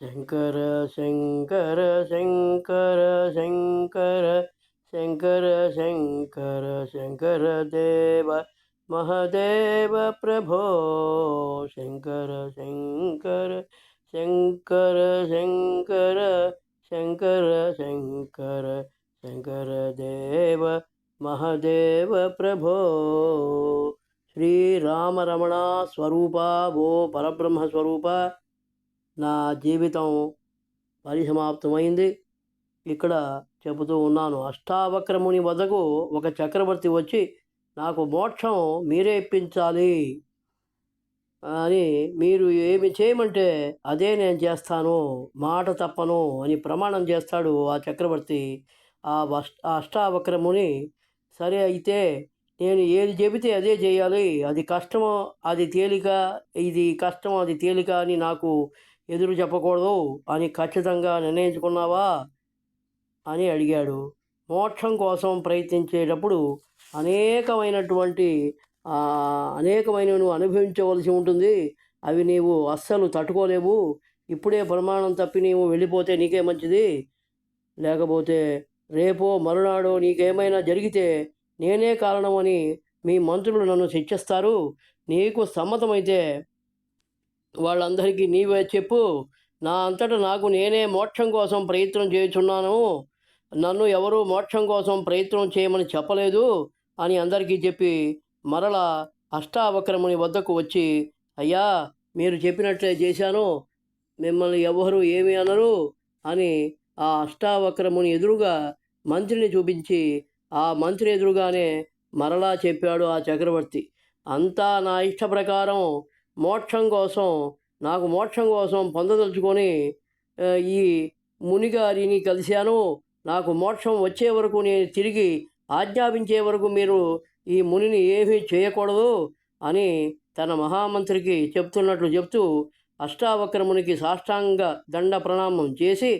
शंकर शंकर शंकर शंकर शंकर शंकर शंकर देव महादेव प्रभो शंकर शंकर शंकर शंकर शंकर शंकर शंकर देव महादेव प्रभो श्रीरामरमणा स्वरूपा वो परब्रह्मस्वरूपा నా జీవితం పరిసమాప్తమైంది. ఇక్కడ చెబుతూ ఉన్నాను అష్టావక్రముని వద్దకు ఒక చక్రవర్తి వచ్చి నాకు మోక్షం మీరే ఇప్పించాలి. అని మీరు ఏమి చేయమంటే అదే నేను చేస్తాను. మాట తప్పను అని ప్రమాణం చేస్తాడు ఆ చక్రవర్తి. ఆ ఆ అష్టావక్రముని సరే అయితే నేను ఏది చెబితే అదే చేయాలి. అది కష్టమో అది తేలిక ఇది కష్టం అది తేలిక అని నాకు ఎదురు చెప్పకూడదు అని ఖచ్చితంగా నిర్ణయించుకున్నావా? అని అడిగాడు. మోక్షం కోసం ప్రయత్నించేటప్పుడు అనేకమైనటువంటి అనేకమైన నువ్వు అనుభవించవలసి ఉంటుంది. అవి నీవు అస్సలు తట్టుకోలేవు. ఇప్పుడే ప్రమాణం తప్పి నీవు వెళ్ళిపోతే నీకే మంచిది. లేకపోతే రేపో మరునాడో నీకేమైనా జరిగితే నేనే కారణమని మీ మంత్రులు నన్ను శిక్షిస్తారు. నీకు సమ్మతమైతే వాళ్ళందరికీ నీవే చెప్పు. నా అంతటా నాకు నేనే మోక్షం కోసం ప్రయత్నం చేయుచున్నాను. నన్ను ఎవరు మోక్షం కోసం ప్రయత్నం చేయమని చెప్పలేదు అని అందరికీ చెప్పి మరల అష్టావక్రముని వద్దకు వచ్చి అయ్యా మీరు చెప్పినట్లే చేశాను. మిమ్మల్ని ఎవరు ఏమి అనరు అని ఆ అష్టావక్రముని ఎదురుగా మంత్రిని చూపించి ఆ మంత్రి ఎదురుగానే మరలా చెప్పాడు ఆ చక్రవర్తి. అంతా నా ఇష్ట ప్రకారం మోక్షం కోసం నాకు మోక్షం కోసం పొందదలుచుకొని ఈ మునిగారిని కలిశాను. నాకు మోక్షం వచ్చే వరకు నేను తిరిగి ఆజ్ఞాపించే వరకు మీరు ఈ మునిని ఏమీ చేయకూడదు అని తన మహామంత్రికి చెప్తున్నట్లు చెప్తూ అష్టావక్రమునికి సాష్టాంగ దండ ప్రణామం చేసి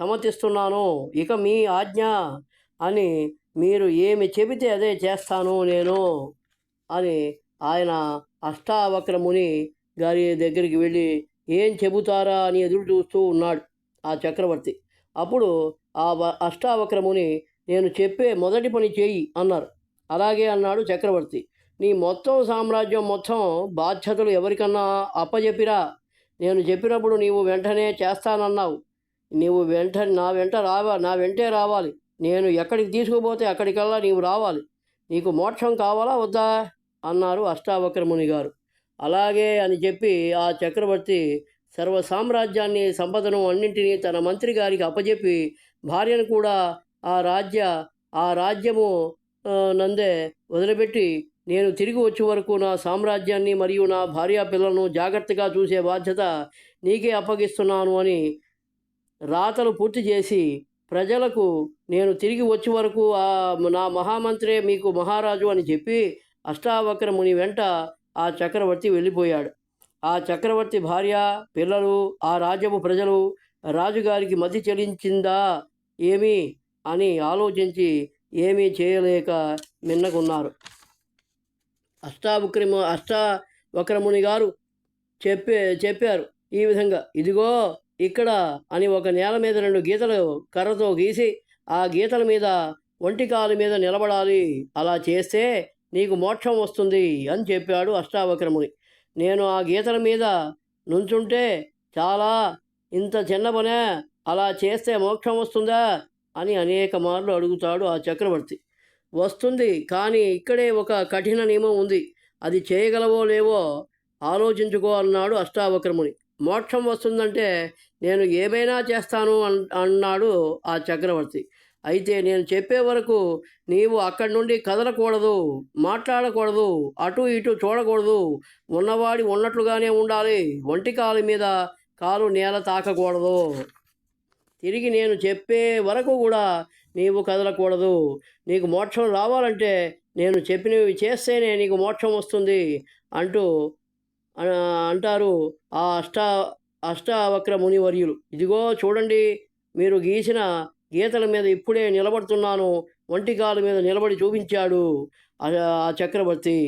సమర్థిస్తున్నాను ఇక మీ ఆజ్ఞ అని మీరు ఏమి చెబితే అదే చేస్తాను నేను అని ఆయన అష్టావక్రముని గారి దగ్గరికి వెళ్ళి ఏం చెబుతారా అని ఎదురు చూస్తూ ఉన్నాడు ఆ చక్రవర్తి. అప్పుడు ఆ అష్టావక్రముని నేను చెప్పే మొదటి పని చేయి అన్నారు. అలాగే అన్నాడు చక్రవర్తి. నీ మొత్తం సామ్రాజ్యం మొత్తం బాధ్యతలు ఎవరికన్నా అప్పజెప్పిరా. నేను చెప్పినప్పుడు నీవు వెంటనే చేస్తానన్నావు. నీవు వెంట నా వెంట రావా నా వెంటే రావాలి. నేను ఎక్కడికి తీసుకుపోతే అక్కడికల్లా నీవు రావాలి. నీకు మోక్షం కావాలా వద్దా? అన్నారు అష్టావక్రముని గారు అలాగే అని చెప్పి ఆ చక్రవర్తి సర్వ సామ్రాజ్యాన్ని సంపదను అన్నింటినీ తన మంత్రి గారికి అప్పజెప్పి భార్యను కూడా ఆ రాజ్య ఆ రాజ్యము నందే వదిలిపెట్టి నేను తిరిగి వచ్చే వరకు నా సామ్రాజ్యాన్ని మరియు నా భార్యా పిల్లలను జాగ్రత్తగా చూసే బాధ్యత నీకే అప్పగిస్తున్నాను అని రాతలు పూర్తి చేసి ప్రజలకు నేను తిరిగి వచ్చే వరకు ఆ నా మహామంత్రే మీకు మహారాజు అని చెప్పి అష్టావక్రముని వెంట ఆ చక్రవర్తి వెళ్ళిపోయాడు. ఆ చక్రవర్తి భార్య పిల్లలు ఆ రాజ్యపు ప్రజలు రాజుగారికి మతి చెల్లించిందా ఏమి అని ఆలోచించి ఏమీ చేయలేక మిన్నకున్నారు. అష్టావక్రము అష్టావక్రముని గారు చెప్పే చెప్పారు ఈ విధంగా ఇదిగో ఇక్కడ అని ఒక నేల మీద రెండు గీతలు కర్రతో గీసి ఆ గీతల మీద ఒంటి కాలు మీద నిలబడాలి. అలా చేస్తే నీకు మోక్షం వస్తుంది అని చెప్పాడు అష్టావక్రముని. నేను ఆ గీతల మీద నుంచుంటే చాలా ఇంత చిన్న పనే అలా చేస్తే మోక్షం వస్తుందా అని అనేక మార్లు అడుగుతాడు ఆ చక్రవర్తి. వస్తుంది కానీ ఇక్కడే ఒక కఠిన నియమం ఉంది. అది చేయగలవో లేవో ఆలోచించుకో అన్నాడు అష్టావక్రముని. మోక్షం వస్తుందంటే నేను ఏమైనా చేస్తాను అన్ అన్నాడు ఆ చక్రవర్తి. అయితే నేను చెప్పే వరకు నీవు అక్కడి నుండి కదలకూడదు మాట్లాడకూడదు అటు ఇటు చూడకూడదు. ఉన్నవాడి ఉన్నట్లుగానే ఉండాలి. ఒంటి కాలు మీద కాలు నేల తాకకూడదు. తిరిగి నేను చెప్పే వరకు కూడా నీవు కదలకూడదు. నీకు మోక్షం రావాలంటే నేను చెప్పినవి చేస్తేనే నీకు మోక్షం వస్తుంది అంటూ అంటారు ఆ అష్ట అష్టావక్ర మునివర్యులు. ఇదిగో చూడండి మీరు గీసిన గీతల మీద ఇప్పుడే నిలబడుతున్నాను ఒంటికాల మీద నిలబడి చూపించాడు ఆ చక్రవర్తి.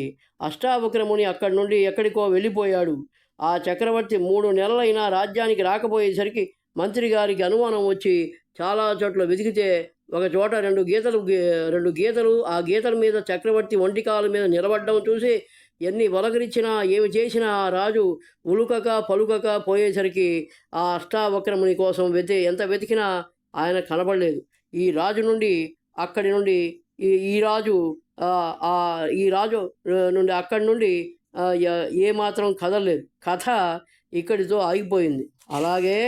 అష్టావక్రముని అక్కడి నుండి ఎక్కడికో వెళ్ళిపోయాడు. ఆ చక్రవర్తి మూడు నెలలైనా రాజ్యానికి రాకపోయేసరికి మంత్రి గారికి అనుమానం వచ్చి చాలా చోట్ల వెతికితే ఒక చోట రెండు గీతలు రెండు గీతలు ఆ గీతల మీద చక్రవర్తి ఒంటికాల మీద నిలబడడం చూసి ఎన్ని వలకరిచ్చినా ఏమి చేసినా ఆ రాజు ఉలుకక పలుకక పోయేసరికి ఆ అష్టావక్రముని కోసం వెతి ఎంత వెతికినా ఆయన కనబడలేదు. ఈ రాజు నుండి అక్కడి నుండి ఈ ఈ రాజు ఆ, ఈ రాజు నుండి అక్కడి నుండి ఏ మాత్రం కదలలేదు. కథ ఇక్కడితో ఆగిపోయింది. అలాగే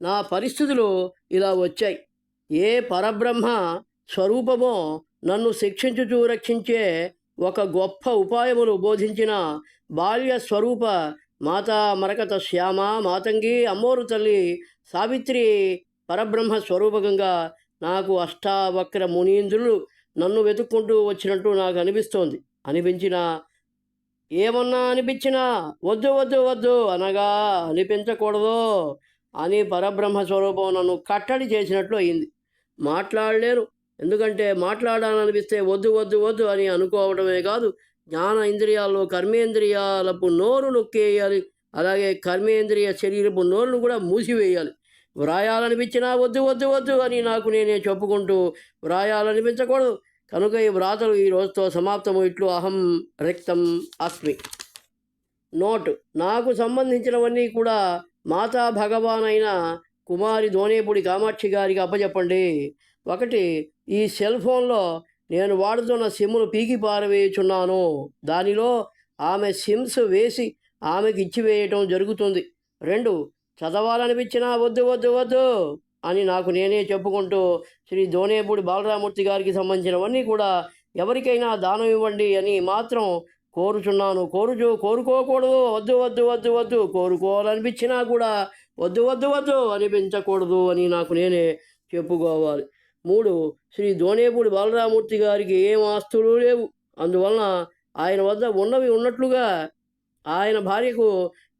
నా పరిస్థితులు ఇలా వచ్చాయి. ఏ పరబ్రహ్మ స్వరూపమో నన్ను శిక్షించుచూ రక్షించే ఒక గొప్ప ఉపాయములు బోధించిన బాల్య స్వరూప మాతా మరకత శ్యామ మాతంగి అమ్మోరు తల్లి సావిత్రి పరబ్రహ్మ స్వరూపకంగా నాకు అష్టావక్ర మునీంద్రులు నన్ను వెతుక్కుంటూ వచ్చినట్టు నాకు అనిపిస్తోంది. అనిపించిన ఏమన్నా అనిపించినా వద్దు వద్దు వద్దు అనగా అనిపించకూడదు అని పరబ్రహ్మ స్వరూపం నన్ను కట్టడి చేసినట్లు అయింది. మాట్లాడలేరు ఎందుకంటే మాట్లాడాలనిపిస్తే వద్దు వద్దు వద్దు అని అనుకోవడమే కాదు జ్ఞాన ఇంద్రియాల్లో కర్మేంద్రియాలపు నోరు నొక్కేయాలి అలాగే కర్మేంద్రియ శరీరపు నోరును కూడా మూసివేయాలి. వ్రాయాలనిపించినా వద్దు వద్దు వద్దు అని నాకు నేనే చెప్పుకుంటూ వ్రాయాలనిపించకూడదు. కనుక ఈ వ్రాతలు ఈ రోజుతో సమాప్తము. ఇట్లు అహం రిక్తం అస్మి. నోట్. నాకు సంబంధించినవన్నీ కూడా మాతా భగవాన్ అయిన కుమారి దోనేపుడి కామాక్షి గారికి అప్పచెప్పండి ఒకటి ఈ సెల్ ఫోన్లో నేను వాడుతున్న సిమ్ను పీకి పారవేయుచున్నాను. దానిలో ఆమె సిమ్స్ వేసి ఆమెకి ఇచ్చివేయటం జరుగుతుంది. రెండు చదవాలనిపించినా వద్దు వద్దు వద్దు అని నాకు నేనే చెప్పుకుంటూ శ్రీ దోనేపూడి బాలరామూర్తి గారికి సంబంధించినవన్నీ కూడా ఎవరికైనా దానం ఇవ్వండి అని మాత్రం కోరుచున్నాను. కోరుచు కోరుకోకూడదు. వద్దు వద్దు వద్దు వద్దు. కోరుకోవాలనిపించినా కూడా వద్దు వద్దు వద్దు అనిపించకూడదు అని నాకు నేనే చెప్పుకోవాలి. మూడు శ్రీ దోనేపూడి బాలరామూర్తి గారికి ఏం ఆస్తులు లేవు. అందువలన ఆయన వద్ద ఉన్నవి ఉన్నట్లుగా ఆయన భార్యకు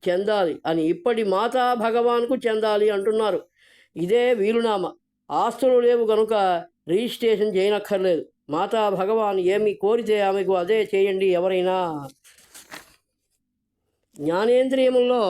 చెందాలి అని ఇప్పటి మాతా భగవాన్కు చెందాలి అంటున్నారు. ఇదే వీలునామా. ఆస్తులు లేవు కనుక రిజిస్ట్రేషన్ చేయనక్కర్లేదు. మాతా భగవాన్ ఏమి కోరితే ఆమెకు అదే చేయండి ఎవరైనా. జ్ఞానేంద్రియముల్లో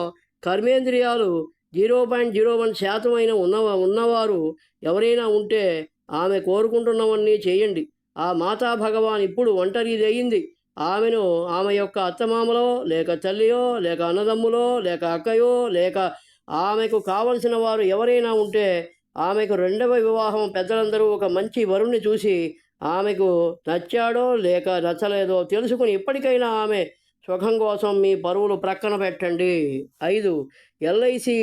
కర్మేంద్రియాలు జీరో పాయింట్ జీరో వన్ శాతమైన ఉన్న ఉన్నవారు ఎవరైనా ఉంటే ఆమె కోరుకుంటున్నవన్నీ చేయండి. ఆ మాతా భగవాన్ ఇప్పుడు ఒంటరిది అయింది. ఆమెను ఆమె యొక్క అత్తమామలో లేక తల్లియో లేక అన్నదమ్ములో లేక అక్కయో లేక ఆమెకు కావలసిన వారు ఎవరైనా ఉంటే ఆమెకు రెండవ వివాహం పెద్దలందరూ ఒక మంచి వరుణ్ణి చూసి ఆమెకు నచ్చాడో లేక నచ్చలేదో తెలుసుకుని ఇప్పటికైనా ఆమె సుఖం కోసం మీ పరువులు ప్రక్కన పెట్టండి. ఐదు ఎల్ఐసి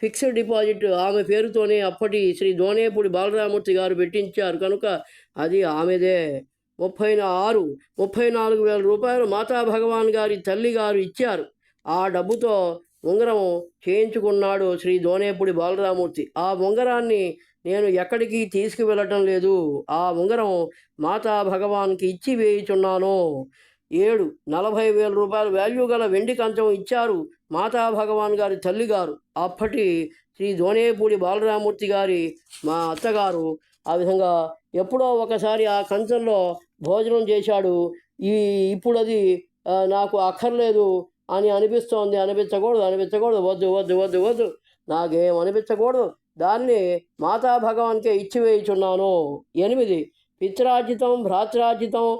ఫిక్స్డ్ డిపాజిట్ ఆమె పేరుతోనే అప్పటి శ్రీ దోనేపూడి బాలరామూర్తి గారు పెట్టించారు. కనుక అది ఆమెదే. ముప్పై ఆరు ముప్పై నాలుగు వేల రూపాయలు మాతా భగవాన్ గారి తల్లి గారు ఇచ్చారు. ఆ డబ్బుతో ఉంగరం చేయించుకున్నాడు శ్రీ దోనేపూడి బాలరామూర్తి. ఆ ఉంగరాన్ని నేను ఎక్కడికి తీసుకువెళ్ళటం లేదు. ఆ ఉంగరం మాతా భగవాన్కి ఇచ్చి వేయుచున్నాను. ఏడు నలభై వేల రూపాయల వాల్యూ గల వెండి కంచం ఇచ్చారు మాతా భగవాన్ గారి తల్లిగారు. అప్పటి శ్రీ దోనేపూడి బాలరామూర్తి గారి మా అత్తగారు ఆ విధంగా ఎప్పుడో ఒకసారి ఆ కంచంలో భోజనం చేశాడు. ఈ ఇప్పుడు అది నాకు అక్కర్లేదు అని అనిపిస్తోంది. అనిపించకూడదు అనిపించకూడదు. వద్దు వద్దు వద్దు వద్దు. నాకేం అనిపించకూడదు. దాన్ని మాతా భగవాన్కే ఇచ్చివేయుచున్నాను. ఎనిమిది పిత్రార్జితం భ్రాత్రార్జితం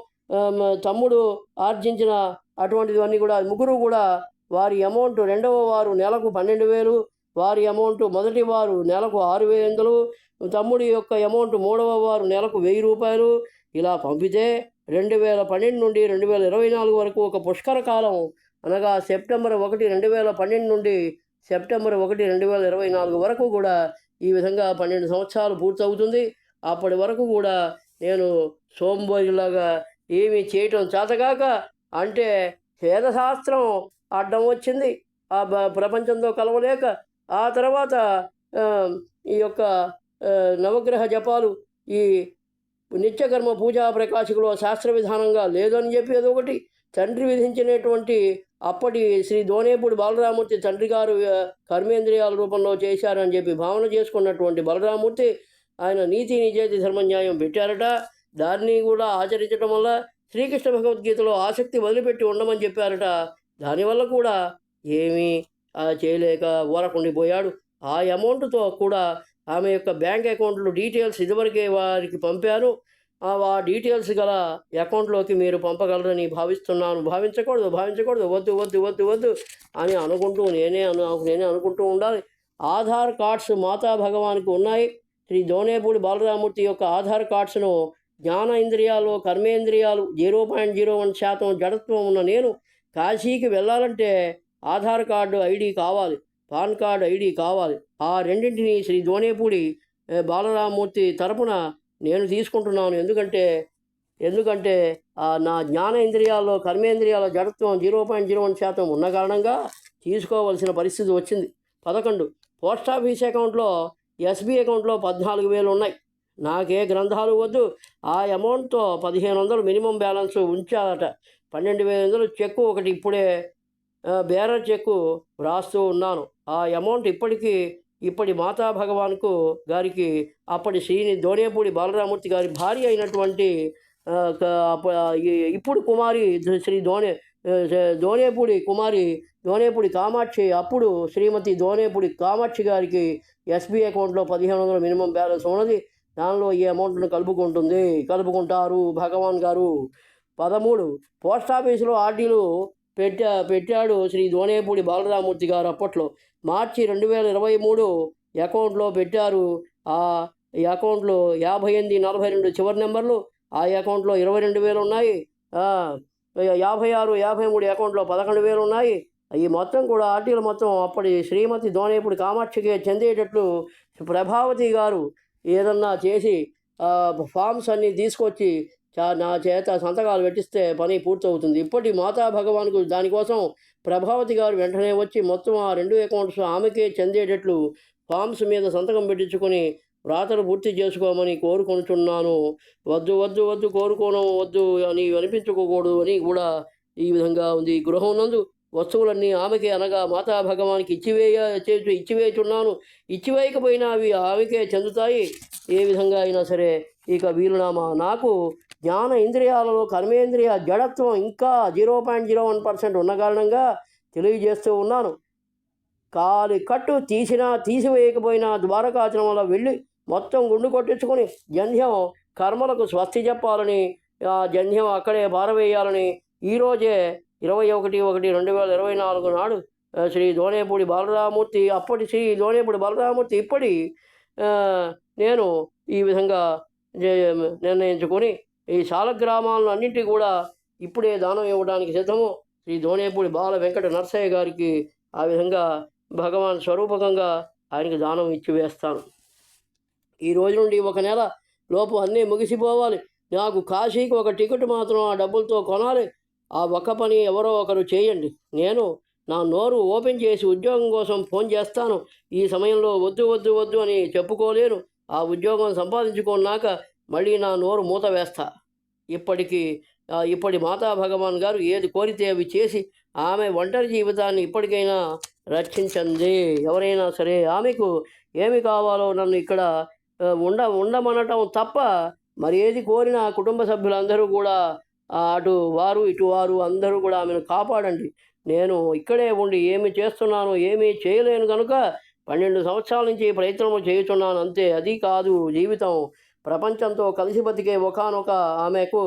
తమ్ముడు ఆర్జించిన అటువంటివన్నీ కూడా ముగ్గురు కూడా వారి అమౌంట్ రెండవ వారు నెలకు పన్నెండు వేలు వారి అమౌంట్ మొదటి వారు నెలకు ఆరు వేలు తమ్ముడి యొక్క అమౌంట్ మూడవ వారు నెలకు వెయ్యి రూపాయలు. ఇలా పంపితే రెండు వేల పన్నెండు నుండి రెండు వేల ఇరవై నాలుగు వరకు ఒక పుష్కర కాలం. అనగా సెప్టెంబర్ ఒకటి రెండు వేల పన్నెండు నుండి సెప్టెంబర్ ఒకటి రెండు వేల ఇరవై నాలుగు వరకు కూడా ఈ విధంగా పన్నెండు సంవత్సరాలు పూర్తవుతుంది. అప్పటి వరకు కూడా నేను సోంబోరిలాగా ఏమీ చేయటం చేతగాక అంటే వేదశాస్త్రం అడ్డం వచ్చింది. ఆ బ- ప్రపంచంతో కలవలేక ఆ తర్వాత ఈ యొక్క నవగ్రహ జపాలు ఈ నిత్యకర్మ పూజా ప్రకాశకులో శాస్త్ర విధానంగా లేదని చెప్పి అదొకటి తండ్రి విధించినటువంటి అప్పటి శ్రీ దోనేపూడి బాలరామూర్తి తండ్రి గారు కర్మేంద్రియాల రూపంలో చేశారని చెప్పి భావన చేసుకున్నటువంటి బలరామూర్తి ఆయన నీతి నిజేతి ధర్మ న్యాయం పెట్టారట. దాన్ని కూడా ఆచరించడం వల్ల శ్రీకృష్ణ భగవద్గీతలో ఆసక్తి వదిలిపెట్టి ఉండమని చెప్పారట. దానివల్ల కూడా ఏమీ చేయలేక ఊరకుండిపోయాడు. ఆ అమౌంట్తో కూడా ఆమె యొక్క బ్యాంక్ అకౌంట్లో డీటెయిల్స్ ఇదివరకే వారికి పంపాను. ఆ ఆ డీటెయిల్స్ గల అకౌంట్లోకి మీరు పంపగలరని భావిస్తున్నాను. భావించకూడదు భావించకూడదు. వద్దు వద్దు వద్దు వద్దు అని అనుకుంటూ నేనే అను నేనే అనుకుంటూ ఉండాలి. ఆధార్ కార్డ్స్ మాతా భగవానికి ఉన్నాయి. శ్రీ దోనేపూడి బాలరామూర్తి యొక్క ఆధార్ కార్డ్స్ను జ్ఞాన ఇంద్రియాలు కర్మేంద్రియాలు జీరో పాయింట్ జీరో వన్ శాతం జడత్వం ఉన్న నేను కాశీకి వెళ్ళాలంటే ఆధార్ కార్డు ఐడి కావాలి పాన్ కార్డు ఐడి కావాలి. ఆ రెండింటిని శ్రీ దోనేపూడి బాలరామూర్తి తరపున నేను తీసుకుంటున్నాను. ఎందుకంటే ఎందుకంటే నా జ్ఞాన ఇంద్రియాల్లో కర్మేంద్రియాల జడత్వం జీరో పాయింట్ జీరో వన్ శాతం ఉన్న కారణంగా తీసుకోవాల్సిన పరిస్థితి వచ్చింది. పదకొండు పోస్ట్ ఆఫీస్ అకౌంట్లో ఎస్బీ అకౌంట్లో పద్నాలుగు వేలు ఉన్నాయి. నాకే గ్రంథాలు వద్దు. ఆ అమౌంట్తో పదిహేను వందలు మినిమం బ్యాలెన్స్ ఉంచాలట పన్నెండు వేల వందలు చెక్కు ఒకటి ఇప్పుడే బేరర్ చెక్కు వ్రాస్తూ ఉన్నాను. ఆ అమౌంట్ ఇప్పటికీ ఇప్పటి మాతా భగవాన్కు గారికి అప్పటి శ్రీని దోనేపూడి బాలరామూర్తి గారి భార్య అయినటువంటి ఇప్పుడు కుమారి శ్రీ దోనే ధోనేపూడి దోనేపూడి కుమారి దోనేపూడి కామాక్షి అప్పుడు శ్రీమతి దోనేపూడి కామాక్షి గారికి ఎస్బీ అకౌంట్లో పదిహేను వందల మినిమం బ్యాలెన్స్ ఉన్నది. దానిలో ఈ అమౌంట్ను కలుపుకుంటుంది? కలుపుకుంటారు భగవాన్ గారు. పదమూడు పోస్ట్ ఆఫీసులో ఆర్డీలు పెట్టా పెట్టాడు శ్రీ దోనేపూడి బాలరామూర్తి గారు అప్పట్లో. మార్చి రెండు వేల ఇరవై మూడు అకౌంట్లో పెట్టారు. ఆ ఈ అకౌంట్లో యాభై ఎనిమిది నలభై రెండు చివరి నెంబర్లు ఆ అకౌంట్లో ఇరవై రెండు వేలు ఉన్నాయి. యాభై ఆరు యాభై మూడు అకౌంట్లో పదకొండు వేలు ఉన్నాయి. ఈ మొత్తం కూడా ఆర్టీలు మొత్తం అప్పటి శ్రీమతి దోనేపూడి కామాక్షికి చెందేటట్లు ప్రభావతి గారు ఏదన్నా చేసి ఫామ్స్ అన్నీ తీసుకొచ్చి చా- నా చేత సంతకాలు పెట్టిస్తే పని పూర్తవుతుంది. ఇప్పటి మాతా భగవాన్కు దానికోసం ప్రభావతి గారు వెంటనే వచ్చి మొత్తం ఆ రెండు అకౌంట్స్ ఆమెకే చెందేటట్లు ఫామ్స్ మీద సంతకం పెట్టించుకొని వ్రాతలు పూర్తి చేసుకోమని కోరుకొనుచున్నాను. వద్దు వద్దు వద్దు కోరుకోను వద్దు అని అనిపించుకోకూడదు అని కూడా ఈ విధంగా ఉంది. గృహం నందు వస్తువులన్నీ ఆమెకే అనగా మాతా భగవానికి ఇచ్చివేయ చే- ఇచ్చివేయుచున్నాను ఇచ్చివేయకపోయినా అవి ఆమెకే చెందుతాయి. ఏ విధంగా అయినా సరే ఇక వీలునామా. నాకు జ్ఞాన ఇంద్రియాలలో కర్మేంద్రియ జడత్వం ఇంకా zero point zero one percent ఉన్న కారణంగా తెలియజేస్తూ ఉన్నాను. కాలి కట్టు తీసినా తీసివేయకపోయినా ద్వారకాచనం వల్ల వెళ్ళి మొత్తం గుండు కొట్టించుకొని జంధ్యం కర్మలకు స్వస్తి చెప్పాలని ఆ జంధ్యం అక్కడే పారవేయాలని ఈరోజే ఇరవై ఒకటి ఒకటి రెండు వేల ఇరవై నాలుగు నాడు శ్రీ దోనేపూడి బాలరామూర్తి అప్పటి శ్రీ దోనేపూడి బాలరామూర్తి ఇప్పటి నేను ఈ విధంగా నిర్ణయించుకొని ఈ శాలగ్రామాలను అన్నింటినీ కూడా ఇప్పుడే దానం ఇవ్వడానికి సిద్ధము. శ్రీ దోనేపూడి బాల వెంకట నరసయ్య గారికి ఆ విధంగా భగవాన్ స్వరూపకంగా ఆయనకి దానం ఇచ్చి వేస్తాను. ఈ రోజు నుండి ఒక నెల లోపు అన్నీ ముగిసిపోవాలి. నాకు కాశీకి ఒక టికెట్ మాత్రం ఆ డబ్బులతో కొనాలి. ఆ ఒక్క పని ఎవరో ఒకరు చేయండి. నేను నా నోరు ఓపెన్ చేసి ఉద్యోగం కోసం ఫోన్ చేస్తాను. ఈ సమయంలో వద్దు వద్దు వద్దు అని చెప్పుకోలేను. ఆ ఉద్యోగం సంపాదించుకున్నాక మళ్ళీ నా నోరు మూత వేస్తా. ఇప్పటికీ ఇప్పటి మాతా భగవాన్ గారు ఏది కోరితే అవి చేసి ఆమె ఒంటరి జీవితాన్ని ఇప్పటికైనా రక్షించండి. ఎవరైనా సరే ఆమెకు ఏమి కావాలో నన్ను ఇక్కడ ఉండ ఉండమనటం తప్ప మరి ఏది కోరినా కుటుంబ సభ్యులందరూ కూడా అటు వారు ఇటు వారు అందరూ కూడా ఆమెను కాపాడండి. నేను ఇక్కడే ఉండి ఏమి చేస్తున్నాను ఏమీ చేయలేను కనుక పన్నెండు సంవత్సరాల నుంచి ప్రయత్నం చేయుతున్నాను అంతే అది కాదు జీవితం. ప్రపంచంతో కలిసి బతికే ఒకనొక ఆమెకు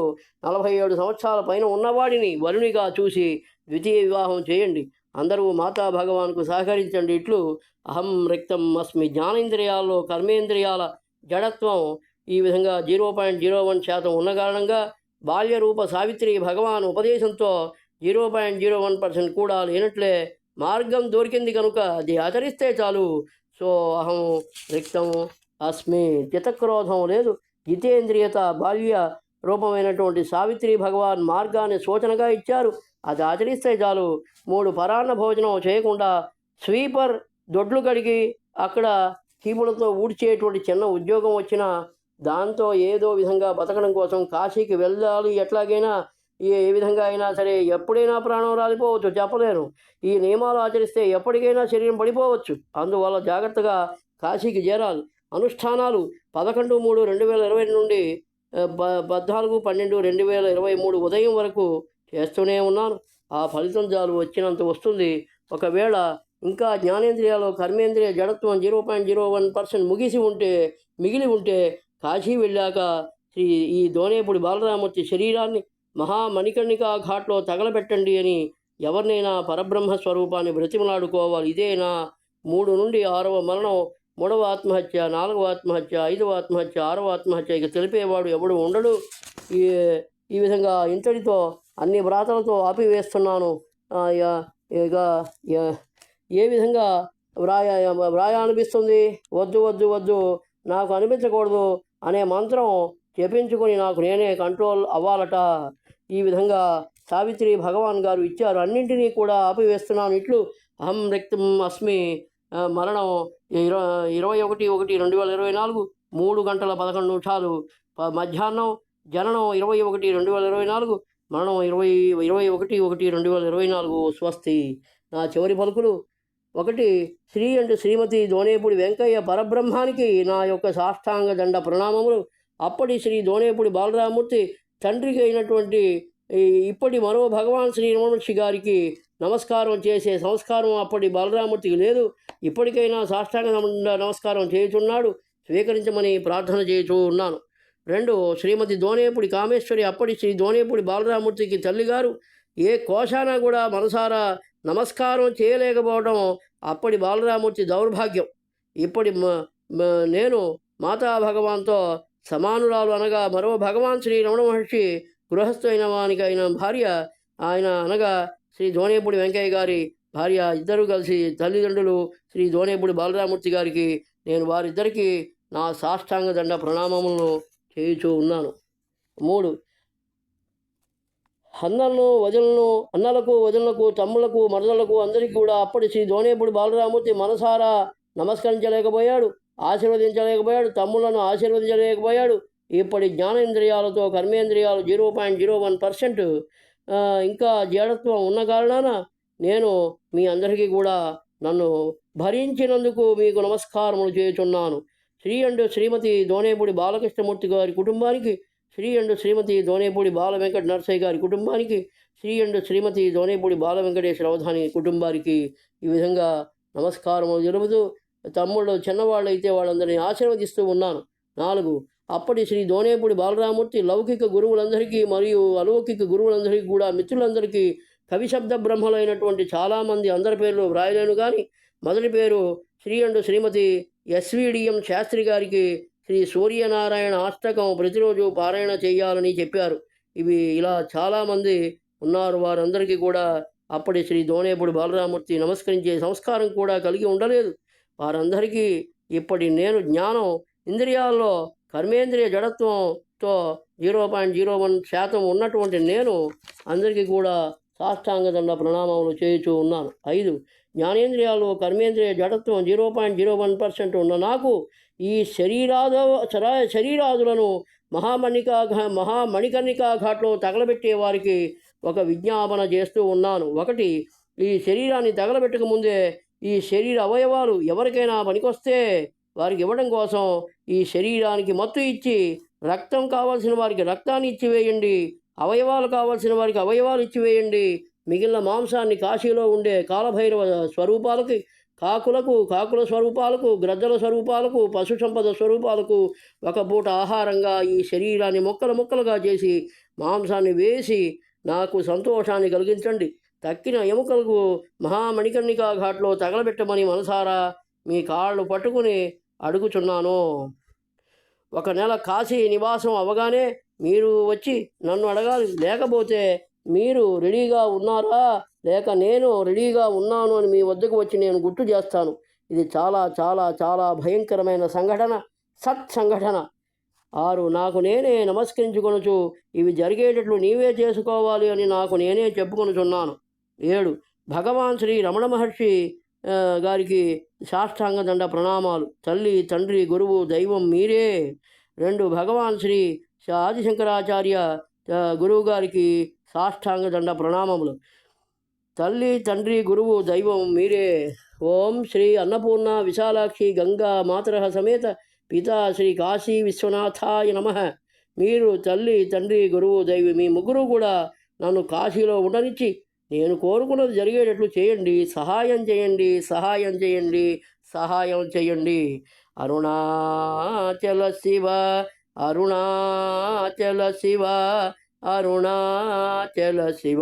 నలభై ఏడు సంవత్సరాల పైన ఉన్నవాడిని వరునిగా చూసి ద్వితీయ వివాహం చేయండి. అందరూ మాతా భగవాన్కు సహకరించండి. ఇట్లు అహం రిక్తం అస్మి జ్ఞానేంద్రియాల్లో కర్మేంద్రియాల జడత్వం ఈ విధంగా జీరో పాయింట్ జీరో వన్ శాతం ఉన్న కారణంగా బాల్యరూప సావిత్రి భగవాన్ ఉపదేశంతో zero point zero one percent కూడా లేనట్లే మార్గం దొరికింది కనుక అది ఆచరిస్తే చాలు. సో అహం రిక్తం అస్మి చితక్రోధం లేదు. జితేంద్రియత బాల్య రూపమైనటువంటి సావిత్రి భగవాన్ మార్గాన్ని సూచనగా ఇచ్చారు. అది ఆచరిస్తే చాలు. మూడు పరాన్న భోజనం చేయకుండా స్వీపర్ దొడ్లు కడిగి అక్కడ చీపులతో ఊడ్చేటువంటి చిన్న ఉద్యోగం వచ్చినా దాంతో ఏదో విధంగా బతకడం కోసం కాశీకి వెళ్ళాలి. ఎట్లాగైనా ఏ విధంగా అయినా సరే ఎప్పుడైనా ప్రాణం రాలిపోవచ్చు చెప్పలేను. ఈ నియమాలు ఆచరిస్తే ఎప్పటికైనా శరీరం పడిపోవచ్చు. అందువల్ల జాగ్రత్తగా కాశీకి చేరాలి. అనుష్ఠానాలు పదకొండు మూడు రెండు వేల ఇరవై నుండి పద్నాలుగు పన్నెండు రెండు వేల ఇరవై మూడు ఉదయం వరకు చేస్తూనే ఉన్నాను. ఆ ఫలితం చాలు వచ్చినంత వస్తుంది. ఒకవేళ ఇంకా జ్ఞానేంద్రియాలు కర్మేంద్రియ జడత్వం zero point zero one percent ముగిసి ఉంటే మిగిలి ఉంటే కాశీ వెళ్ళాక శ్రీ ఈ దోనేపుడి బాలరామూర్తి శరీరాన్ని మహామణికర్ణికా ఘాట్లో తగలబెట్టండి అని ఎవరినైనా పరబ్రహ్మ స్వరూపాన్ని బ్రతిమలాడుకోవాలి. ఇదేనా మూడు నుండి ఆరవ మరణం. మూడవ ఆత్మహత్య నాలుగవ ఆత్మహత్య ఐదవ ఆత్మహత్య ఆరవ ఆత్మహత్య ఇక తెలిపేవాడు ఎవడు ఉండడు. ఈ ఈ విధంగా ఇంతటితో అన్ని వ్రాతలతో ఆపివేస్తున్నాను. ఇక- ఇక ఇక ఏ విధంగా వ్రాయ వ్రాయ అనిపిస్తుంది వద్దు వద్దు వద్దు. నాకు అనిపించకూడదు. అనే మంత్రం చెప్పించుకొని నాకు నేనే కంట్రోల్ అవ్వాలట. ఈ విధంగా సావిత్రి భగవాన్ గారు ఇచ్చారు. అన్నింటినీ కూడా ఆపివేస్తున్నాను. ఇట్లు అహం రక్తం అస్మి మరణం ఇరవై ఇరవై ఒకటి ఒకటి రెండు వేల ఇరవై నాలుగు మూడు గంటల పదకొండు నిమిషాలు. ప- మధ్యాహ్నం జననం ఇరవై ఒకటి రెండు వేల ఇరవై నాలుగు మరణం ఇరవై ఇరవై ఒకటి ఒకటి రెండు వేల ఇరవై నాలుగు. స్వస్తి. నా చివరి పలుకులు ఒకటి శ్రీ అండ్ శ్రీమతి దోనేపుడి వెంకయ్య పరబ్రహ్మానికి నా యొక్క సాష్టాంగ దండ ప్రణామములు. అప్పటి శ్రీ ధోనేపుడి బాలరామూర్తి తండ్రికి అయినటువంటి ఇప్పటి మరో భగవాన్ శ్రీ రమణి గారికి నమస్కారం చేసే సంస్కారం అప్పటి బాలరామూర్తికి లేదు. ఇప్పటికైనా సాష్టాంగ నమస్కారం చేయుచున్నాడు. స్వీకరించమని ప్రార్థన చేయుచూ ఉన్నాను. రెండు శ్రీమతి ధోనేపుడి కామేశ్వరి అప్పటి శ్రీ దోనేపుడి బాలరామూర్తికి తల్లిగారు. ఏ కోశాన కూడా మనసారా నమస్కారం చేయలేకపోవడం అప్పటి బాలరామూర్తి దౌర్భాగ్యం. ఇప్పటి నేను మాతా భగవాన్తో సమానురాలు అనగా మరో భగవాన్ శ్రీ రమణ మహర్షి గృహస్థు అయిన వానికి అయిన భార్య ఆయన అనగా శ్రీ ధోనేపుడి వెంకయ్య గారి భార్య. ఇద్దరు కలిసి తల్లిదండ్రులు శ్రీ దోనేపుడి బాలరామూర్తి గారికి నేను వారిద్దరికీ నా సాష్టాంగ దండ ప్రణామములను చేయుచూ ఉన్నాను. మూడు అన్నలను వజలను అన్నలకు వజలకు తమ్ములకు మరదలకు అందరికీ కూడా అప్పటి శ్రీ ధోనేపుడు బాలరామూర్తి మనసారా నమస్కరించలేకపోయాడు ఆశీర్వదించలేకపోయాడు తమ్ములను ఆశీర్వదించలేకపోయాడు. ఇప్పటి జ్ఞానేంద్రియాలతో కర్మేంద్రియాలు zero point zero one percent ఇంకా జడత్వం ఉన్న కారణాన నేను మీ అందరికీ కూడా నన్ను భరించినందుకు మీకు నమస్కారములు చేయుచున్నాను. శ్రీ అండ్ శ్రీమతి దోనేపూడి బాలకృష్ణమూర్తి గారి కుటుంబానికి శ్రీ అండ్ శ్రీమతి దోనేపూడి బాల వెంకట నరసయ్య గారి కుటుంబానికి శ్రీ అండ్ శ్రీమతి దోనేపూడి బాల వెంకటేశ్వర అవధాని కుటుంబానికి ఈ విధంగా నమస్కారం జరుపుతూ తమ్ముళ్ళు చిన్నవాళ్ళు అయితే వాళ్ళందరినీ ఆశీర్వదిస్తూ ఉన్నాను. నాలుగు అప్పటి శ్రీ దోనేపూడి బాలరామూర్తి లౌకిక గురువులందరికీ మరియు అలౌకిక గురువులందరికీ కూడా మిత్రులందరికీ కవి శబ్ద బ్రహ్మలైనటువంటి చాలామంది అందరి పేర్లు వ్రాయలేను కానీ మొదటి పేరు శ్రీ అండ్ శ్రీమతి ఎస్విడిఎం శాస్త్రి గారికి శ్రీ సూర్యనారాయణ అష్టకం ప్రతిరోజు పారాయణ చేయాలని చెప్పారు. ఇవి ఇలా చాలామంది ఉన్నారు. వారందరికీ కూడా అప్పటి శ్రీ ధోనేపుడు బాలరామూర్తి నమస్కరించే సంస్కారం కూడా కలిగి ఉండలేదు. వారందరికీ ఇప్పటి నేను జ్ఞానం ఇంద్రియాల్లో కర్మేంద్రియ జడత్వంతో జీరో పాయింట్ జీరో వన్ శాతం ఉన్నటువంటి నేను అందరికీ కూడా సాష్టాంగ దండ ప్రణామములు చేయుచూ ఉన్నాను. ఐదు జ్ఞానేంద్రియాలు కర్మేంద్రియ జడత్వం zero point zero one percent ఉన్న నాకు ఈ శరీరాద శరీరాదులను మహామణికా ఘ- మహామణికర్ణికా ఘాట్లో తగలబెట్టే వారికి ఒక విజ్ఞాపన చేస్తూ ఉన్నాను. ఒకటి ఈ శరీరాన్ని తగలబెట్టక ముందే ఈ శరీర అవయవాలు ఎవరికైనా పనికొస్తే వారికి ఇవ్వడం కోసం ఈ శరీరానికి మత్తు ఇచ్చి రక్తం కావాల్సిన వారికి రక్తాన్ని ఇచ్చివేయండి అవయవాలు కావాల్సిన వారికి అవయవాలు ఇచ్చివేయండి మిగిలిన మాంసాన్ని కాశీలో ఉండే కాలభైరవ స్వరూపాలకి కాకులకు కాకుల స్వరూపాలకు గ్రద్దల స్వరూపాలకు పశు సంపద స్వరూపాలకు ఒక పూట ఆహారంగా ఈ శరీరాన్ని ముక్కలు ముక్కలుగా చేసి మాంసాన్ని వేసి నాకు సంతోషాన్ని కలిగించండి. తక్కిన ఎముకలకు మహామణికర్ణికా ఘాట్లో తగలబెట్టమని మనసారా మీ కాళ్ళు పట్టుకుని అడుగుచున్నాను. ఒక నెల కాశీ నివాసం అవగానే మీరు వచ్చి నన్ను అడగాలి. లేకపోతే మీరు రెడీగా ఉన్నారా? లేక నేను రెడీగా ఉన్నాను అని మీ వద్దకు వచ్చి నేను గుర్తు చేస్తాను. ఇది చాలా చాలా చాలా భయంకరమైన సంఘటన సత్ సంఘటన ఆరు నాకు నేనే నమస్కరించుకొనుచు ఇవి జరిగేటట్లు నీవే చేసుకోవాలి అని నాకు నేనే చెప్పుకొనుచున్నాను. ఏడు భగవాన్ శ్రీ రమణ మహర్షి గారికి సాష్టాంగ దండ ప్రణామాలు. తల్లి తండ్రి గురువు దైవం మీరే. రెండు భగవాన్ శ్రీ ఆదిశంకరాచార్య గురువు గారికి సాష్టాంగ దండ ప్రణామములు. తల్లి తండ్రి గురువు దైవం మీరే. ఓం శ్రీ అన్నపూర్ణ విశాలాక్షి గంగా మాతర సమేత పితా శ్రీ కాశీ విశ్వనాథాయ నమ. మీరు తల్లి తండ్రి గురువు దైవి మీ ముగ్గురు కూడా నన్ను కాశీలో ఉండనిచ్చి నేను కోరుకున్నది జరిగేటట్లు చేయండి. సహాయం చేయండి సహాయం చేయండి సహాయం చేయండి. అరుణాచల శివ అరుణాచల శివ అరుణాచల శివ.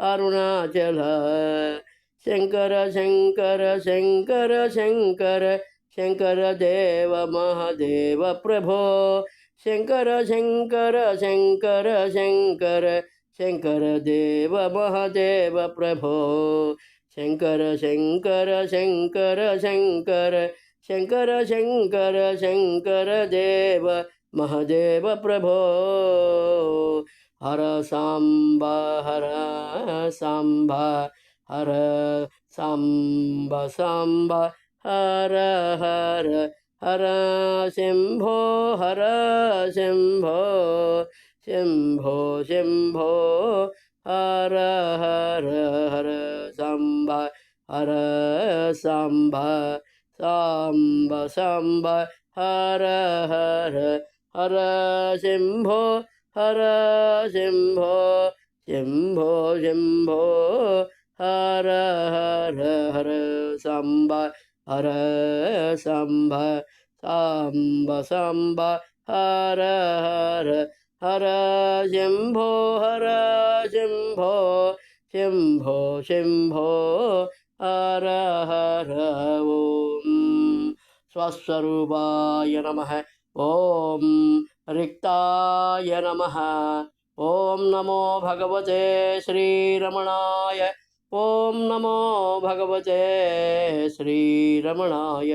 अरुणाचल शंकर शंकर शंकर शंकर शंकर देव महादेव प्रभो शंकर शंकर शंकर शंकर शंकर देव महादेव प्रभो शंकर शंकर शंकर शंकर शंकर शंकर शंकर देव महादेव प्रभो హర సాంబ హర సాంబ హర సాంబ సాంబ హర హర హర శంభో హర శంభో శంభో శంభో హర హర హర సాంబ హర సాంబ సాంబ సాంబ హర హర హర శంభో హర శంభో శంభో శంభో హర హర హర సాంబ హర సాంబ సాంబ సాంబ హర హర హర శంభో హర శంభో శంభో శంభో హర హర ఓం స్వస్వరూపాయ నమ ఓం రిక్తాయ నమ. ఓం నమో భగవతే శ్రీరమణాయ. ఓం నమో భగవతే శ్రీరమణాయ.